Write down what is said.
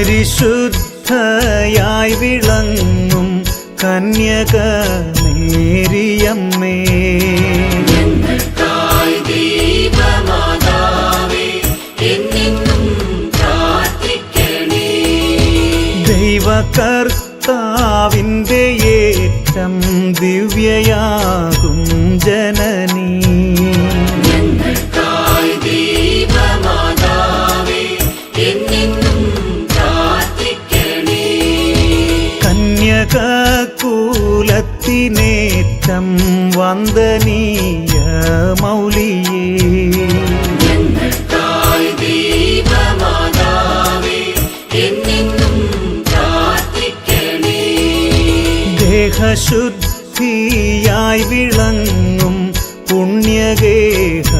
പരിശുദ്ധയായി വിളങ്ങും കന്യക മേരിയമ്മേ ദൈവകർത്താവിന്റെ ഏറ്റം ദിവ്യയാകും ജനനീ. കന്യകൂലത്തിനേറ്റം വന്ദനീയ മൗലിയേ. ദേഹശുദ്ധിയായി വിളങ്ങും പുണ്യഗേഹ